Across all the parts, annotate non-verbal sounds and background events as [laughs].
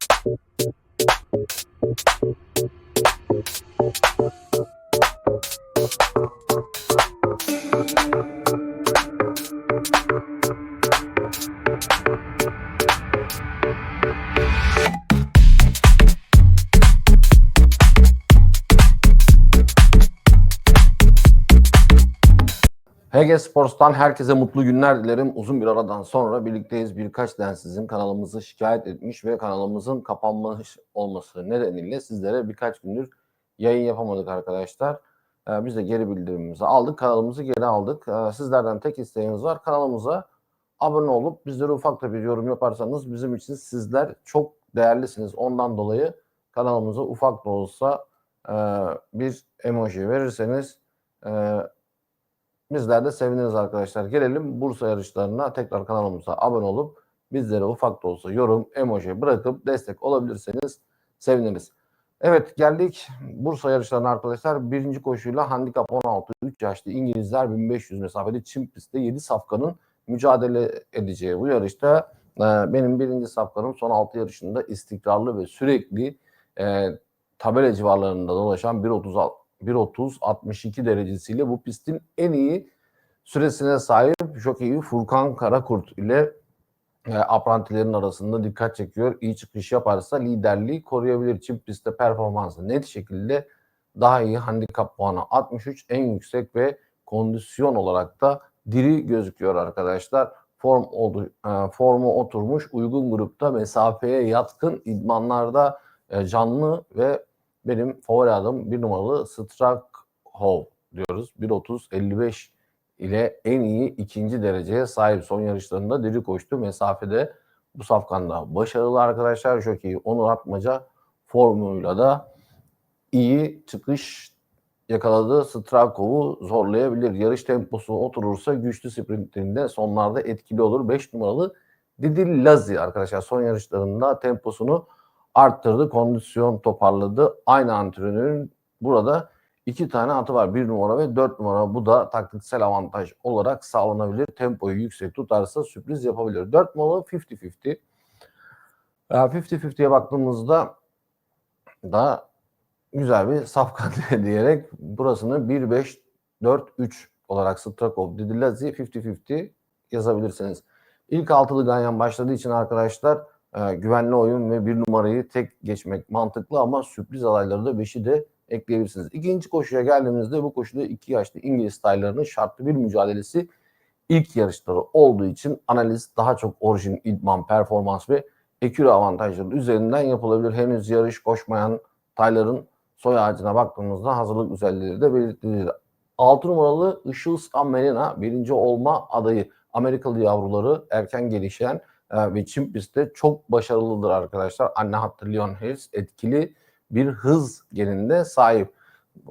Thank you. HG Sports'tan herkese mutlu günler dilerim. Uzun bir aradan sonra birlikteyiz. Birkaç densizin kanalımızı şikayet etmiş ve kanalımızın kapanmış olması nedeniyle sizlere birkaç gündür yayın yapamadık arkadaşlar. Ee, biz de geri bildirimimizi aldık. Kanalımızı geri aldık. Ee, sizlerden tek isteğimiz var. Kanalımıza abone olup bizlere ufak da bir yorum yaparsanız bizim için sizler çok değerlisiniz. Ondan dolayı kanalımıza ufak da olsa e, bir emoji verirseniz e, Bizler de seviniriz arkadaşlar. Gelelim Bursa yarışlarına tekrar kanalımıza abone olup bizlere ufak da olsa yorum, emoji bırakıp destek olabilirseniz seviniriz. Evet geldik Bursa yarışlarına arkadaşlar. Birinci koşuyla handikap 16 3 yaşlı İngilizler 1500 mesafeli çim pistte 7 safkanın mücadele edeceği bu yarışta e, benim birinci safkanım son 6 yarışında istikrarlı ve sürekli e, tabela civarlarında dolaşan 1.36 1.30-62 derecesiyle bu pistin en iyi süresine sahip jokeyi Furkan Karakurt ile e, aprantilerin arasında dikkat çekiyor. İyi çıkış yaparsa liderliği koruyabilir. Çift pistte performansı net şekilde daha iyi. Handikap puanı 63 en yüksek ve kondisyon olarak da diri gözüküyor arkadaşlar. Form oldu, e, formu oturmuş uygun grupta mesafeye yatkın idmanlarda e, canlı ve benim favori adım bir numaralı Strakhov diyoruz. 1.30-55 ile en iyi ikinci dereceye sahip son yarışlarında diri koştu. Mesafede bu safkanda başarılı arkadaşlar. İyi. Onur Atmaca formuyla da iyi çıkış yakaladı. Strakhov'u zorlayabilir. Yarış temposu oturursa güçlü sprintinde sonlarda etkili olur. 5 numaralı Didi Lazi arkadaşlar son yarışlarında temposunu arttırdı, kondisyon toparladı. Aynı antrenörün burada iki tane atı var. Bir numara ve dört numara. Bu da taktiksel avantaj olarak sağlanabilir. Tempoyu yüksek tutarsa sürpriz yapabilir. Dört numaralı 50-50. 50-50'ye baktığımızda da güzel bir safkan [laughs] diyerek burasını 1-5-4-3 olarak Strakov, Didilazi 50-50 yazabilirsiniz. İlk altılı ganyan başladığı için arkadaşlar e, güvenli oyun ve bir numarayı tek geçmek mantıklı ama sürpriz adayları da beşi de ekleyebilirsiniz. İkinci koşuya geldiğimizde bu koşuda iki yaşlı İngiliz taylarının şartlı bir mücadelesi ilk yarışları olduğu için analiz daha çok orijin, idman, performans ve ekürü avantajları üzerinden yapılabilir. Henüz yarış koşmayan tayların soy ağacına baktığımızda hazırlık özellikleri de belirtilir. 6 numaralı Işıl Melina birinci olma adayı. Amerikalı yavruları erken gelişen e, ve Çin pistte çok başarılıdır arkadaşlar. Anne hattı Leon Hayes etkili bir hız geninde sahip.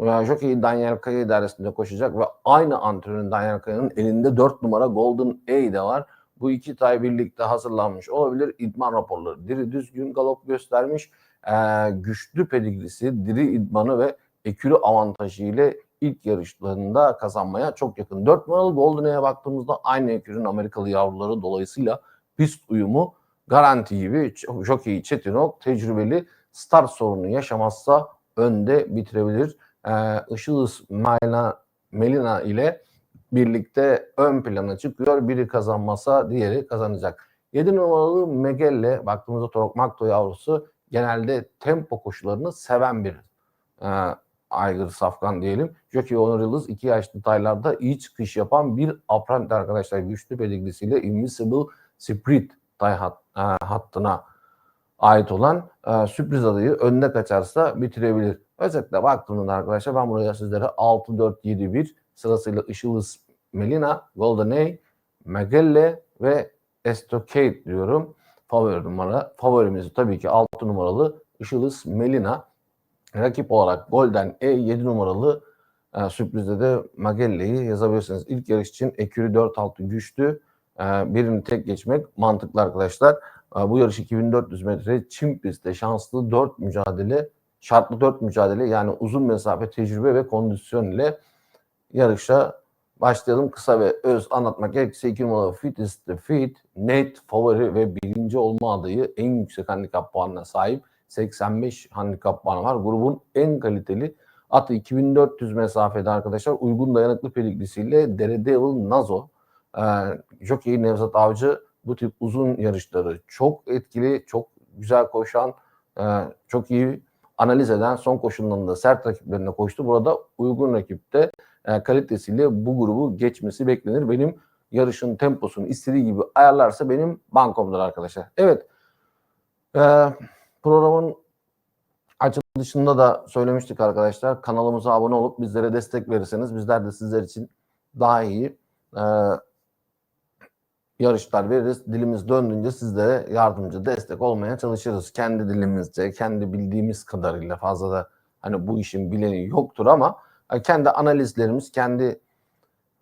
Yani Jockey Daniel Kaya idaresinde koşacak ve aynı antrenörün Daniel Kaya'nın elinde 4 numara Golden A var. Bu iki tay birlikte hazırlanmış olabilir. İdman raporları diri düzgün galop göstermiş. Ee, güçlü pedigrisi, diri idmanı ve ekürü avantajı ile ilk yarışlarında kazanmaya çok yakın. 4 numaralı Golden A'ya baktığımızda aynı ekürün Amerikalı yavruları dolayısıyla pist uyumu garanti gibi jockey Çetinok tecrübeli start sorunu yaşamazsa önde bitirebilir. Ee, Işılız Melina, Melina ile birlikte ön plana çıkıyor. Biri kazanmasa diğeri kazanacak. 7 numaralı Megelle baktığımızda Torok Makto yavrusu genelde tempo koşularını seven bir e, aygır safkan diyelim. Jockey Onur Yıldız 2 yaşlı taylarda iyi çıkış yapan bir apprenti arkadaşlar. Güçlü pedigrisiyle Invisible Spirit tay hat, e, hattına ait olan e, sürpriz adayı önüne kaçarsa bitirebilir. Özetle baktığımda arkadaşlar ben buraya sizlere 6-4-7-1 sırasıyla Işılız Melina, Golden A, Magelle ve Estocade diyorum. Favori numara. Favorimiz tabii ki 6 numaralı Işılız Melina. Rakip olarak Golden E 7 numaralı e, sürprizde de Magelle'yi yazabilirsiniz. İlk yarış için Ekürü 4-6 güçlü. E, birini tek geçmek mantıklı arkadaşlar. E, bu yarış 2400 metre çim pistte şanslı 4 mücadele, şartlı 4 mücadele yani uzun mesafe tecrübe ve kondisyon ile yarışa Başlayalım kısa ve öz anlatmak gerekirse 2 numaralı Fit is the Fit, net favori ve birinci olma adayı en yüksek handikap puanına sahip. 85 handikap puanı var. Grubun en kaliteli atı 2400 mesafede arkadaşlar. Uygun dayanıklı peliklisiyle Daredevil Nazo. Ee, Jockey Nevzat Avcı bu tip uzun yarışları çok etkili, çok güzel koşan, e, çok iyi analiz eden son koşullarında sert rakiplerine koştu. Burada uygun rakipte e, kalitesiyle bu grubu geçmesi beklenir. Benim yarışın temposunu istediği gibi ayarlarsa benim bankomdur arkadaşlar. Evet. E, programın açılışında da söylemiştik arkadaşlar. Kanalımıza abone olup bizlere destek verirseniz bizler de sizler için daha iyi e, yarışlar veririz. Dilimiz döndüğünce sizlere yardımcı, destek olmaya çalışırız. Kendi dilimizce, kendi bildiğimiz kadarıyla fazla da hani bu işin bileni yoktur ama e, kendi analizlerimiz, kendi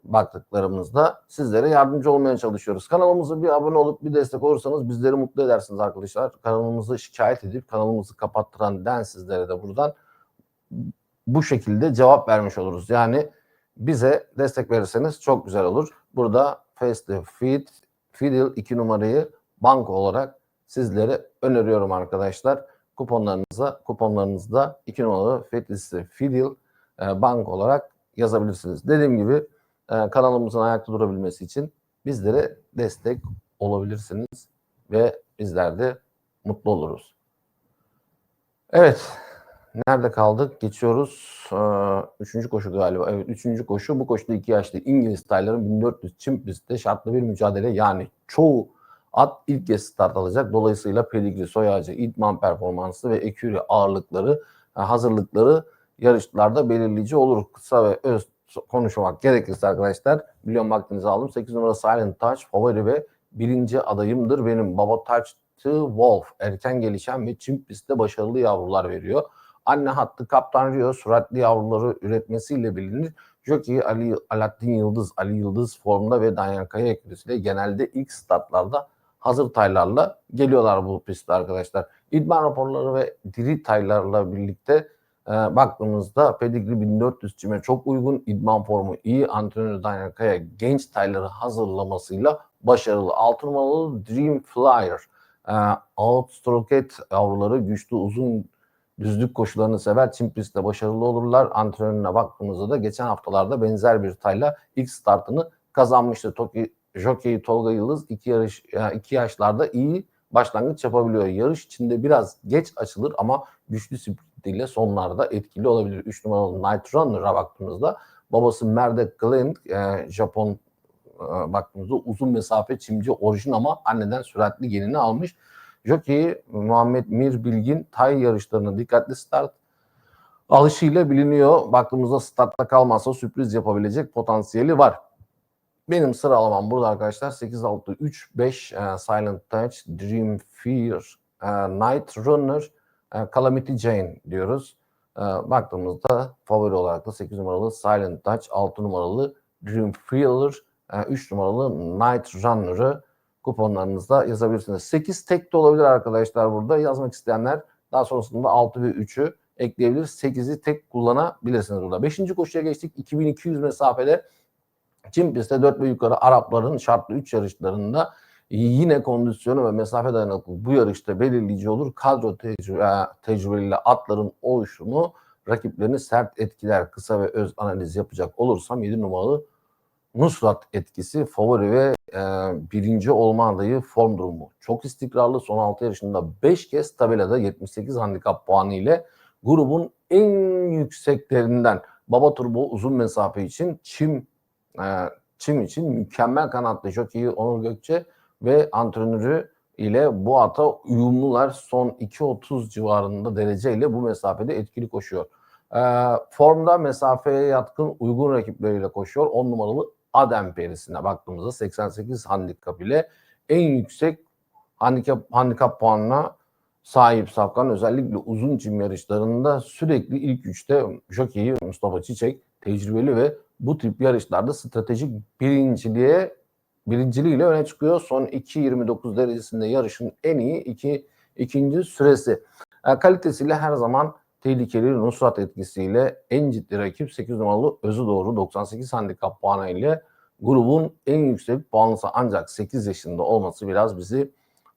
baktıklarımızda sizlere yardımcı olmaya çalışıyoruz. Kanalımıza bir abone olup bir destek olursanız bizleri mutlu edersiniz arkadaşlar. Kanalımızı şikayet edip kanalımızı kapattıran den sizlere de buradan bu şekilde cevap vermiş oluruz. Yani bize destek verirseniz çok güzel olur. Burada Face Feed, Fidel 2 numarayı banka olarak sizlere öneriyorum arkadaşlar. Kuponlarınıza, kuponlarınızda 2 numaralı Fedlisi Fidel e, bank olarak yazabilirsiniz. Dediğim gibi e, kanalımızın ayakta durabilmesi için bizlere destek olabilirsiniz ve bizler de mutlu oluruz. Evet, nerede kaldık? Geçiyoruz. Üçüncü koşu galiba. Evet, üçüncü koşu. Bu koşuda iki yaşlı İngiliz tayların 1400 çim pistte şartlı bir mücadele. Yani çoğu at ilk kez start alacak. Dolayısıyla pedigri, soy ağacı, idman performansı ve ekürü ağırlıkları, hazırlıkları yarışlarda belirleyici olur. Kısa ve öz konuşmak gerekirse arkadaşlar milyon vaktinizi aldım. 8 numara Silent Touch favori ve birinci adayımdır benim. Baba Touch to Wolf erken gelişen ve çim pistte başarılı yavrular veriyor. Anne hattı Kaptan Rio süratli yavruları üretmesiyle bilinir. Jockey Ali Alaaddin Yıldız, Ali Yıldız formda ve Dayan Kaya eklisiyle genelde ilk startlarda hazır taylarla geliyorlar bu pistte arkadaşlar. İdman raporları ve diri taylarla birlikte e, baktığımızda Pedigree 1400 çime çok uygun. idman formu iyi. Antrenör Dayan Kaya genç tayları hazırlamasıyla başarılı. 6 numaralı Dream Flyer. E, Outstroket yavruları güçlü uzun düzlük koşularını sever. Çim pistte başarılı olurlar. Antrenörüne baktığımızda da geçen haftalarda benzer bir tayla ilk startını kazanmıştı. Toki, Jockey Tolga Yıldız iki, yarış, iki yaşlarda iyi başlangıç yapabiliyor. Yarış içinde biraz geç açılır ama güçlü sprintiyle sonlarda etkili olabilir. 3 numaralı Night Runner'a baktığımızda babası Merdek Glenn, e, Japon e, baktığımızda uzun mesafe çimci orijin ama anneden süratli genini almış. Jockey Muhammed Mir Bilgin tay yarışlarının dikkatli start alışıyla biliniyor. Baktığımızda startta kalmazsa sürpriz yapabilecek potansiyeli var. Benim sıralamam burada arkadaşlar 8 6 3 5 uh, Silent Touch, Dream Fear, uh, Night Runner, uh, Calamity Jane diyoruz. Uh, baktığımızda favori olarak da 8 numaralı Silent Touch, 6 numaralı Dream Fear, uh, 3 numaralı Night Runner'ı kuponlarınızda yazabilirsiniz. 8 tek de olabilir arkadaşlar burada. Yazmak isteyenler daha sonrasında 6 ve 3'ü ekleyebilir. 8'i tek kullanabilirsiniz burada. 5. koşuya geçtik. 2200 mesafede Çin pistte 4 ve yukarı Arapların şartlı 3 yarışlarında yine kondisyonu ve mesafe dayanıklılığı bu yarışta belirleyici olur. Kadro tecrübe, tecrübeli atların oluşumu rakiplerini sert etkiler. Kısa ve öz analiz yapacak olursam 7 numaralı Nusrat etkisi favori ve e, birinci olma adayı form durumu. Çok istikrarlı son 6 yarışında 5 kez tabelada 78 handikap puanı ile grubun en yükseklerinden Baba Turbo uzun mesafe için Çim e, Çim için mükemmel kanatlı jockey Onur Gökçe ve antrenörü ile bu ata uyumlular son 2.30 civarında dereceyle bu mesafede etkili koşuyor. E, formda mesafeye yatkın uygun rakipleriyle koşuyor. 10 numaralı Adem perisine baktığımızda 88 handikap ile en yüksek handikap, handikap puanına sahip Safkan özellikle uzun çim yarışlarında sürekli ilk üçte jockey Mustafa Çiçek tecrübeli ve bu tip yarışlarda stratejik birinciliğe birinciliğiyle öne çıkıyor. Son 2.29 derecesinde yarışın en iyi iki, ikinci süresi. E, kalitesiyle her zaman tehlikeli Nusrat etkisiyle en ciddi rakip 8 numaralı Özü Doğru 98 handikap puanı ile grubun en yüksek puanlısı ancak 8 yaşında olması biraz bizi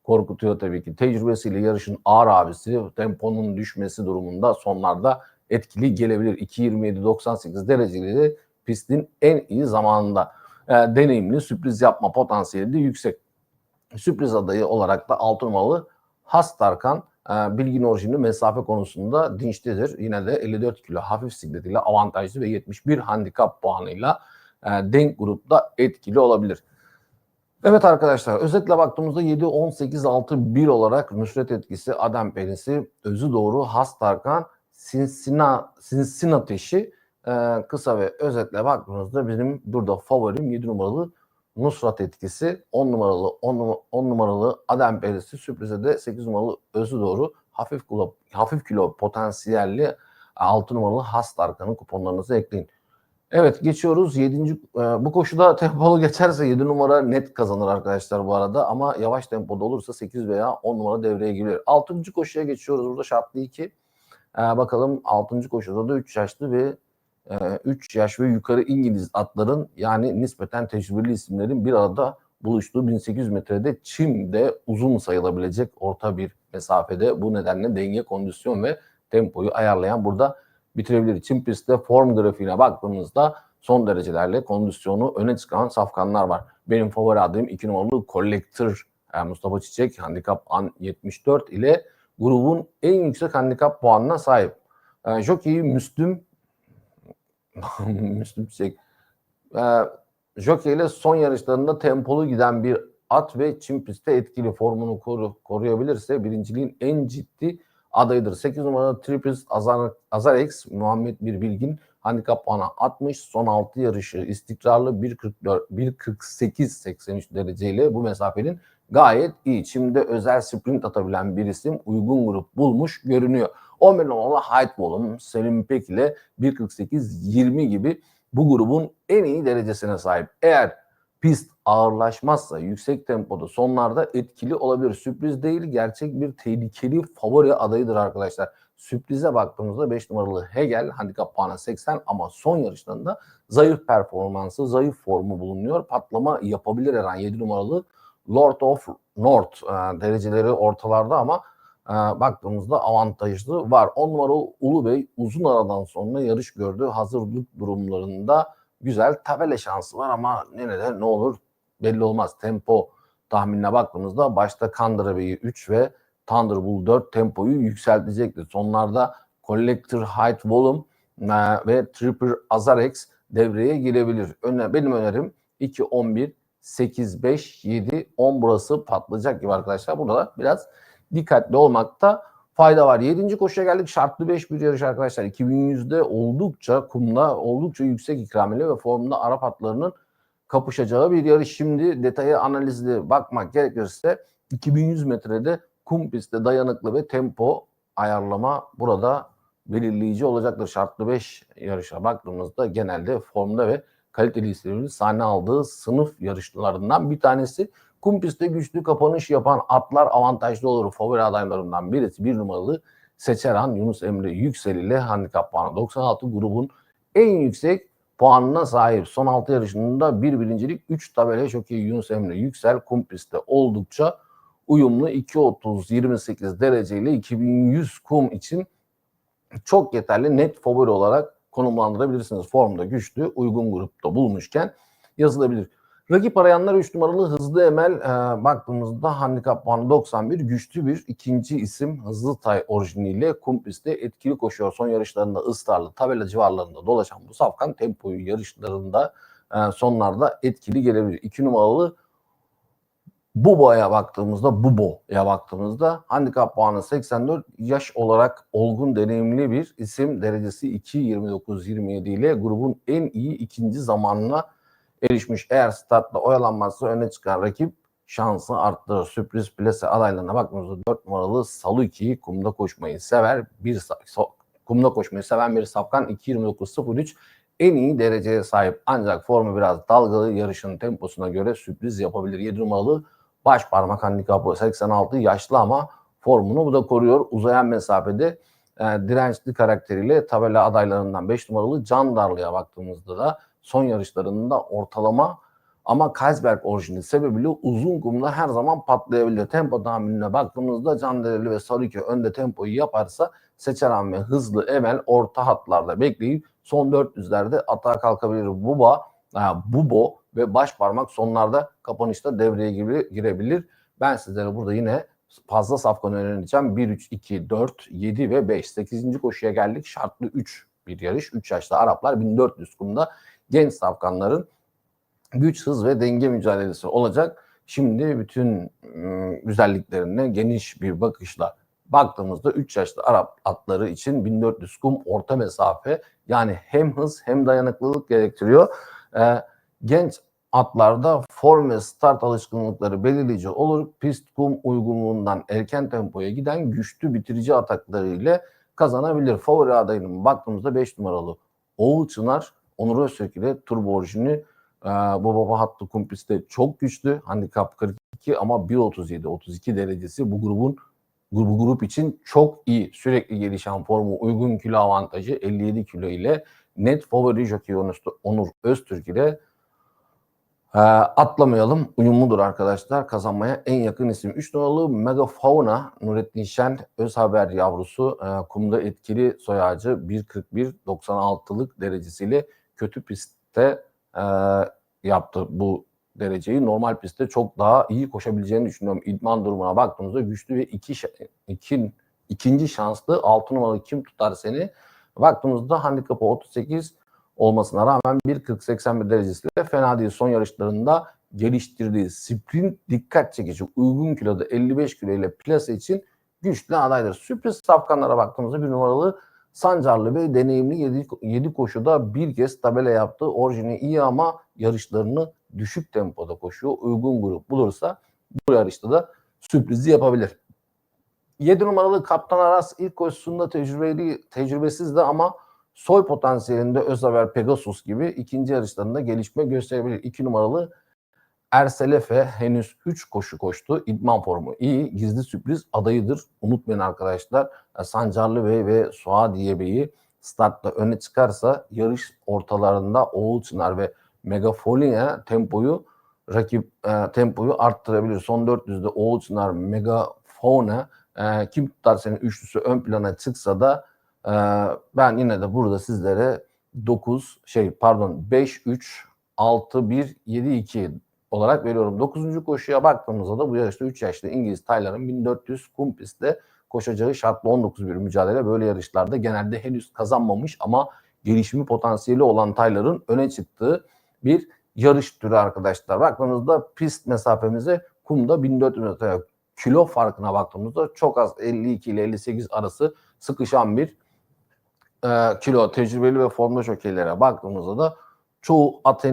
korkutuyor tabii ki. Tecrübesiyle yarışın ağır abisi, temponun düşmesi durumunda sonlarda etkili gelebilir. 2.27-98 dereceli pistin en iyi zamanında. E, deneyimli, sürpriz yapma potansiyeli de yüksek. Sürpriz adayı olarak da 6 numaralı Hastarkan e, bilgin orijinli mesafe konusunda dinçtedir. Yine de 54 kilo hafif sikletiyle avantajlı ve 71 handikap puanıyla e, denk grupta etkili olabilir. Evet arkadaşlar özetle baktığımızda 7, 18, 6, 1 olarak Nusret etkisi, Adem Penisi, Özü Doğru, Hastarkan, Sinsina, Sinsinateşi e, kısa ve özetle baktığımızda benim burada favorim 7 numaralı Nusrat etkisi, 10 numaralı 10, 10 numaralı Adem Perisi, sürprize de 8 numaralı Özü Doğru, hafif kilo, hafif kilo potansiyelli 6 numaralı Hastarkan'ın kuponlarınızı ekleyin. Evet geçiyoruz. 7. bu koşuda [laughs] tempolu geçerse 7 numara net kazanır arkadaşlar bu arada ama yavaş tempoda olursa 8 veya 10 numara devreye girer. 6. koşuya geçiyoruz. Burada şartlı 2. Ee, bakalım 6. koşuda da 3 yaşlı ve 3 yaş ve yukarı İngiliz atların yani nispeten tecrübeli isimlerin bir arada buluştuğu 1800 metrede çimde uzun sayılabilecek orta bir mesafede bu nedenle denge, kondisyon ve tempoyu ayarlayan burada bitirebilir. Çim pistte form grafiğine baktığımızda son derecelerle kondisyonu öne çıkan safkanlar var. Benim favori adayım 2 numaralı Collector yani Mustafa Çiçek handikap an 74 ile grubun en yüksek handikap puanına sahip. Yani Jockey'i Müslüm [laughs] Müslüm Çiçek ee, Jockey ile son yarışlarında tempolu giden bir at ve çim pistte etkili formunu koru, koruyabilirse birinciliğin en ciddi adayıdır. 8 numaralı Triples Azar, Azarex Muhammed Bir Bilgin handikap puanı 60 son 6 yarışı istikrarlı 1.44 1.48-83 dereceyle bu mesafenin gayet iyi. Şimdi özel sprint atabilen bir isim uygun grup bulmuş görünüyor. 11 numaralı Hyde Volum Selim Pek ile 1.48-20 gibi bu grubun en iyi derecesine sahip. Eğer pist ağırlaşmazsa yüksek tempoda sonlarda etkili olabilir. Sürpriz değil gerçek bir tehlikeli favori adayıdır arkadaşlar. Sürprize baktığımızda 5 numaralı Hegel handikap puanı 80 ama son yarışlarında zayıf performansı, zayıf formu bulunuyor. Patlama yapabilir her an 7 numaralı Lord of North e, dereceleri ortalarda ama e, baktığımızda avantajlı var. 10 numaralı Ulu Bey uzun aradan sonra yarış gördü. Hazırlık durumlarında güzel tabela şansı var ama nerede ne olur belli olmaz. Tempo tahminine baktığımızda başta Kandıra Bey'i 3 ve Thunderbolt 4 tempoyu yükseltecektir. Sonlarda Collector Height Volume e, ve Tripper Azarex devreye girebilir. Öne, benim önerim 2 11 8 5 7 10 burası patlayacak gibi arkadaşlar. Burada biraz dikkatli olmakta fayda var. 7. koşuya geldik. Şartlı 5 bir yarış arkadaşlar. 2100'de oldukça kumda oldukça yüksek ikramiyle ve formunda Arap atlarının kapışacağı bir yarış. Şimdi detayı analizli bakmak gerekirse 2100 metrede kum pistte dayanıklı ve tempo ayarlama burada belirleyici olacaktır. Şartlı 5 yarışa baktığımızda genelde formda ve kaliteli isimlerin sahne aldığı sınıf yarışlarından bir tanesi. Kum pistte güçlü kapanış yapan atlar avantajlı olur. Favori adaylarından birisi bir numaralı Seçeran Yunus Emre Yüksel ile handikap puanı 96 grubun en yüksek puanına sahip. Son 6 yarışında bir birincilik 3 tabela çok iyi Yunus Emre Yüksel kum pistte oldukça uyumlu 2.30-28 dereceyle 2100 kum için çok yeterli net favori olarak konumlandırabilirsiniz. Formda güçlü, uygun grupta bulmuşken yazılabilir. Rakip arayanlar 3 numaralı Hızlı Emel e, baktığımızda handikap puanı 91 güçlü bir ikinci isim Hızlı Tay orijiniyle kum pistte etkili koşuyor. Son yarışlarında ısrarlı tabela civarlarında dolaşan bu safkan tempoyu yarışlarında e, sonlarda etkili gelebilir. 2 numaralı Bubo'ya baktığımızda Bubo'ya baktığımızda handikap puanı 84 yaş olarak olgun deneyimli bir isim derecesi 2 29 27 ile grubun en iyi ikinci zamanına erişmiş. Eğer startta oyalanmazsa öne çıkan rakip şansı arttırır. Sürpriz plase adaylarına baktığımızda 4 numaralı Saluki kumda koşmayı sever. Bir kumda koşmayı seven bir safkan 2.29.03 en iyi dereceye sahip. Ancak formu biraz dalgalı yarışın temposuna göre sürpriz yapabilir. 7 numaralı baş parmak handikapı 86 yaşlı ama formunu bu da koruyor. Uzayan mesafede e, dirençli karakteriyle tabela adaylarından 5 numaralı Can Darlı'ya baktığımızda da son yarışlarında ortalama ama Kaisberg orijini sebebiyle uzun kumda her zaman patlayabilir. Tempo tahminine baktığımızda Can Dereli ve Sarıköy önde tempoyu yaparsa Seçeren ve Hızlı Emel orta hatlarda bekleyip son 400'lerde atağa kalkabilir. Buba, ha, Bubo ve baş parmak sonlarda kapanışta devreye gire- girebilir. Ben sizlere burada yine fazla safkan önereceğim. 1, 3, 2, 4, 7 ve 5. 8. koşuya geldik. Şartlı 3 bir yarış. 3 yaşlı Araplar 1400 kumda genç safkanların güç, hız ve denge mücadelesi olacak. Şimdi bütün ım, güzelliklerine geniş bir bakışla baktığımızda 3 yaşlı Arap atları için 1400 kum orta mesafe yani hem hız hem dayanıklılık gerektiriyor. Ee, genç atlarda form ve start alışkanlıkları belirleyici olur. Pist kum uygunluğundan erken tempoya giden güçlü bitirici atakları ile kazanabilir. Favori adayının baktığımızda 5 numaralı Oğul Çınar, Onur Öztürk ile turbo orijini ee, bu baba hattı kum pistte çok güçlü. Handikap 42 ama 1.37-32 derecesi bu grubun bu grup için çok iyi. Sürekli gelişen formu, uygun kilo avantajı 57 kilo ile net favori jockey Onur Öztürk ile ee, atlamayalım. Uyumludur arkadaşlar. Kazanmaya en yakın isim. 3 numaralı Megafauna Nurettin Şen öz haber yavrusu. Ee, kumda etkili soy ağacı 1.41-96'lık derecesiyle kötü pistte e, yaptı bu dereceyi. Normal pistte çok daha iyi koşabileceğini düşünüyorum. İdman durumuna baktığımızda güçlü ve iki, iki, ikinci şanslı 6 numaralı kim tutar seni? Baktığımızda handikapı 38 olmasına rağmen 1.40-81 derecesiyle fena değil. Son yarışlarında geliştirdiği sprint dikkat çekici uygun kiloda 55 kilo ile plase için güçlü adaydır. Sürpriz safkanlara baktığımızda bir numaralı Sancarlı Bey deneyimli 7, 7 koşuda bir kez tabela yaptı. Orijini iyi ama yarışlarını düşük tempoda koşuyor. Uygun grup bulursa bu yarışta da sürprizi yapabilir. 7 numaralı Kaptan Aras ilk koşusunda tecrübeli, tecrübesizdi ama soy potansiyelinde Özaver Pegasus gibi ikinci yarışlarında gelişme gösterebilir. 2 numaralı Erselefe henüz 3 koşu koştu. İdman formu iyi. Gizli sürpriz adayıdır. Unutmayın arkadaşlar. e, Sancarlı Bey ve Suadiye Bey'i startta öne çıkarsa yarış ortalarında Oğul Çınar ve Megafolia tempoyu rakip e, tempoyu arttırabilir. Son 400'de Oğul Çınar, Megafone e, kim tutar senin üçlüsü ön plana çıksa da e, ben yine de burada sizlere 9 şey pardon 5 3 6 1 7 2 olarak veriyorum. 9. koşuya baktığımızda da bu yarışta 3 yaşlı İngiliz Taylar'ın 1400 kum pistte koşacağı şartlı 19 bir mücadele. Böyle yarışlarda genelde henüz kazanmamış ama gelişimi potansiyeli olan Taylar'ın öne çıktığı bir yarış türü arkadaşlar. Baktığımızda pist mesafemize kumda 1400 metre kilo farkına baktığımızda çok az 52 ile 58 arası sıkışan bir e, kilo tecrübeli ve formda jokeylere baktığımızda da çoğu at e,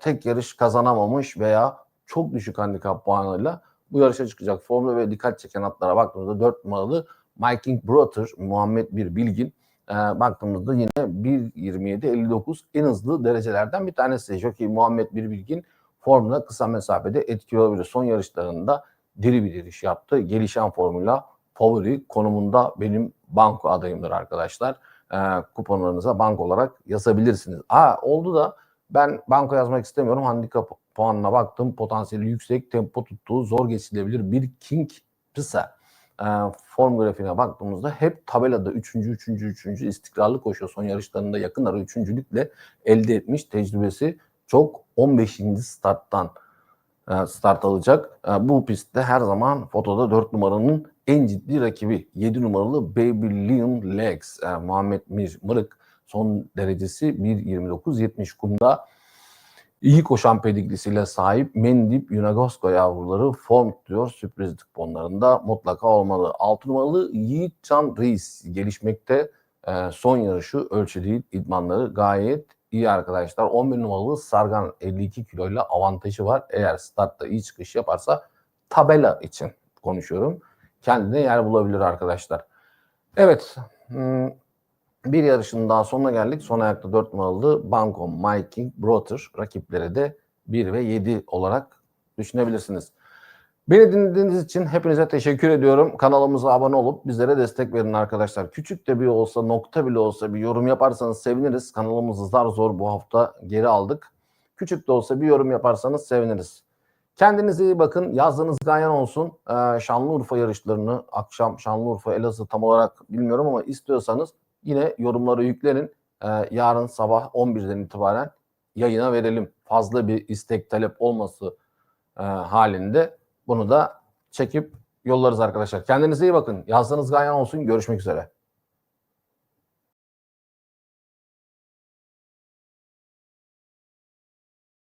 tek yarış kazanamamış veya çok düşük handikap puanıyla bu yarışa çıkacak formda ve dikkat çeken atlara baktığımızda 4 numaralı Viking Brother Muhammed Bir Bilgin e, baktığımızda yine 1.27-59 en hızlı derecelerden bir tanesi. Jockey Muhammed Bir Bilgin formda kısa mesafede etkili olabilir. Son yarışlarında diri bir yarış yaptı. Gelişen formuyla favori konumunda benim banko adayımdır arkadaşlar. E, kuponlarınıza bank olarak yazabilirsiniz. Aa oldu da ben banko yazmak istemiyorum. Handikap puanına baktım. Potansiyeli yüksek, tempo tuttuğu, zor geçilebilir bir King Pisa. E, form grafiğine baktığımızda hep tabelada 3. 3. 3. istikrarlı koşuyor. Son yarışlarında yakın ara 3.lükle elde etmiş tecrübesi çok 15. starttan e, start alacak. E, Bu pistte her zaman fotoda 4 numaranın en ciddi rakibi 7 numaralı Baby Leon Legs e, Muhammed Mir Mırık son derecesi 1.29.70 kumda iyi koşan pedigrisiyle sahip Mendip Yunagosko yavruları form tutuyor. Sürpriz kuponlarında mutlaka olmalı. 6 numaralı Yiğitcan Reis gelişmekte. E, son yarışı ölçü idmanları gayet iyi arkadaşlar. 11 numaralı Sargan 52 kiloyla avantajı var. Eğer startta iyi çıkış yaparsa tabela için konuşuyorum. Kendine yer bulabilir arkadaşlar. Evet. hmm, Bir yarışın daha sonuna geldik. Son ayakta 4 numaralı Banco Viking Brother rakipleri de 1 ve 7 olarak düşünebilirsiniz. Beni dinlediğiniz için hepinize teşekkür ediyorum. Kanalımıza abone olup bizlere destek verin arkadaşlar. Küçük de bir olsa, nokta bile olsa bir yorum yaparsanız seviniriz. Kanalımızı zar zor bu hafta geri aldık. Küçük de olsa bir yorum yaparsanız seviniriz. Kendinize iyi bakın. Yazınız ganyan olsun. Ee, Şanlıurfa yarışlarını akşam Şanlıurfa Elazığ tam olarak bilmiyorum ama istiyorsanız yine yorumları yüklenin. Ee, yarın sabah 11'den itibaren yayına verelim. Fazla bir istek talep olması e, halinde bunu da çekip yollarız arkadaşlar. Kendinize iyi bakın. Yazdığınız ganyan olsun. Görüşmek üzere.